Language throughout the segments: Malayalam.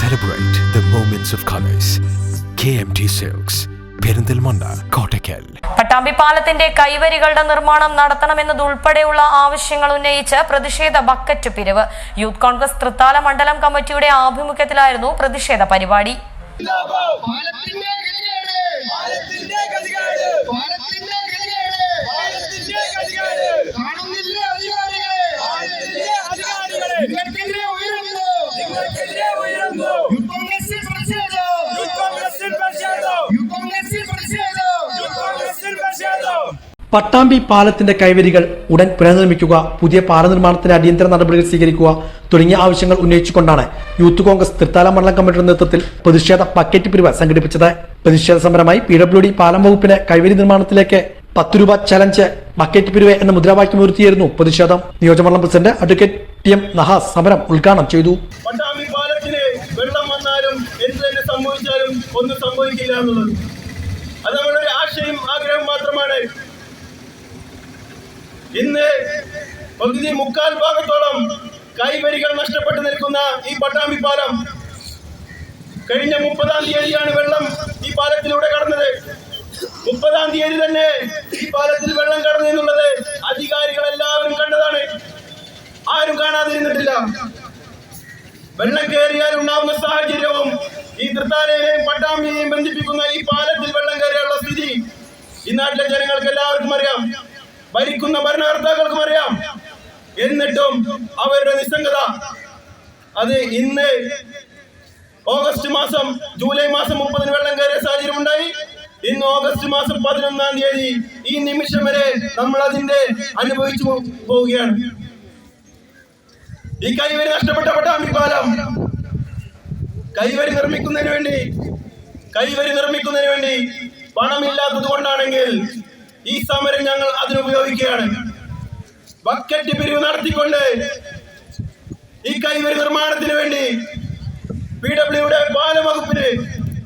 Celebrate the moments of colors. KMT Silks, Perinthalmanna Kottakkal. Pattambi പാലത്തിന്റെ കൈവരികളുടെ നിർമ്മാണം നടത്തണമെന്നതുൾപ്പെടെയുള്ള ആവശ്യങ്ങൾ ഉന്നയിച്ച് പ്രതിഷേധ ബക്കറ്റ് പിരിവ്. യൂത്ത് കോൺഗ്രസ് തൃത്താല മണ്ഡലം കമ്മിറ്റിയുടെ ആഭിമുഖ്യത്തിലായിരുന്നു പ്രതിഷേധ പരിപാടി. ഗതികേട്. പട്ടാമ്പി പാലത്തിന്റെ കൈവരികൾ ഉടൻ പുനർനിർമ്മിക്കുക പുതിയ പാല നിർമ്മാണത്തിന് അടിയന്തര നടപടികൾ സ്വീകരിക്കുക തുടങ്ങിയ ആവശ്യങ്ങൾ ഉന്നയിച്ചുകൊണ്ടാണ് യൂത്ത് കോൺഗ്രസ് തൃത്താല മണ്ഡലം കമ്മിറ്റിയുടെ നേതൃത്വത്തിൽ പ്രതിഷേധ പക്കറ്റ് പിരിവ് സംഘടിപ്പിച്ചത്. പ്രതിഷേധ സമരമായി പി ഡബ്ല്യു ഡി പാലം വകുപ്പിന് കൈവരി നിർമ്മാണത്തിലേക്ക് പത്ത് രൂപ ചലഞ്ച് ബക്കറ്റ് പിരിവ് എന്ന മുദ്രാവാക്യം ഉയർത്തിയായിരുന്നു പ്രതിഷേധം. നിയോജകമണ്ഡലം president advocate T M Nahas സമരം ഉദ്ഘാടനം ചെയ്തു. പട്ടാമ്പി സംഭവിച്ചാലും ഒന്നും സംഭവിക്കില്ല എന്നുള്ളത്. അത് നമ്മുടെ ഒരു ആശയം ആഗ്രഹം മാത്രമാണ്. ഇന്ന് പകുതി മുക്കാൽ ഭാഗത്തോളം കൈവരികൾ നഷ്ടപ്പെട്ടു നിൽക്കുന്ന ഈ പട്ടാമ്പി പാലം. കഴിഞ്ഞ മുപ്പതാം തീയതിയാണ് വെള്ളം ഈ പാലത്തിലൂടെ കടന്നത്. മുപ്പതാം തീയതി തന്നെ ഈ പാലത്തിൽ വെള്ളം കടന്നു എന്നുള്ളത് അധികാരികൾ എല്ലാവരും കണ്ടതാണ്. ആരും കാണാതിരുന്നിട്ടില്ല. വെള്ളം കയറിയാൽ ഉണ്ടാവുന്ന സാഹചര്യവും ഈ തൃത്താലയെയും പട്ടാമ്പിയെയും ബന്ധിപ്പിക്കുന്ന ഈ പാലത്തിൽ വെള്ളം കയറിയുള്ള സ്ഥിതി ഈ നാട്ടിലെ ജനങ്ങൾക്ക് എല്ലാവർക്കും അറിയാം. ഭരിക്കുന്ന ഭരണകർത്താക്കൾക്കും അറിയാം. എന്നിട്ടും അവരുടെ നിസ്സംഗത അത് ഇന്ന് ഓഗസ്റ്റ് മാസം ജൂലൈ മാസം മുപ്പതിന് വെള്ളം കയറിയ സാഹചര്യം ഉണ്ടായി. ഇന്ന് ഓഗസ്റ്റ് മാസം പതിനൊന്നാം തീയതി ഈ നിമിഷം വരെ നമ്മൾ അതിന്റെ അനുഭവിച്ചു പോവുകയാണ്. ഈ കൈവരി നഷ്ടപ്പെട്ട പട്ടാമ്പി കൈവരി നിർമ്മിക്കുന്നതിന് വേണ്ടി കൈവരി നിർമ്മിക്കുന്നതിന് വേണ്ടി പണമില്ലാത്തത് കൊണ്ടാണെങ്കിൽ ഈ സമരം ഞങ്ങൾ അതിനുപയോഗിക്കുകയാണ്. ബക്കറ്റ് പിരിവ് നടത്തിക്കൊണ്ട് ഈ കൈവരി നിർമ്മാണത്തിന് വേണ്ടി പി ഡബ്ല്യുടെ ബാലവകുപ്പിന്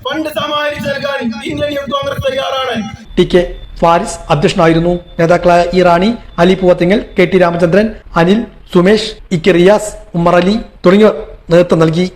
ഫണ്ട് സമാഹരിച്ച് നൽകാൻ ഇന്ത്യൻ യൂത്ത് കോൺഗ്രസ് തയ്യാറാണ്. ടി കെ ഫാരിസ് അധ്യക്ഷനായിരുന്നു നേതാക്കളായ Irani Ali Poovathingal K T Ramachandran Anil Sumesh E K Riyas Ummer Ali തുടങ്ങിയവർ നേതൃത്വം നൽകി.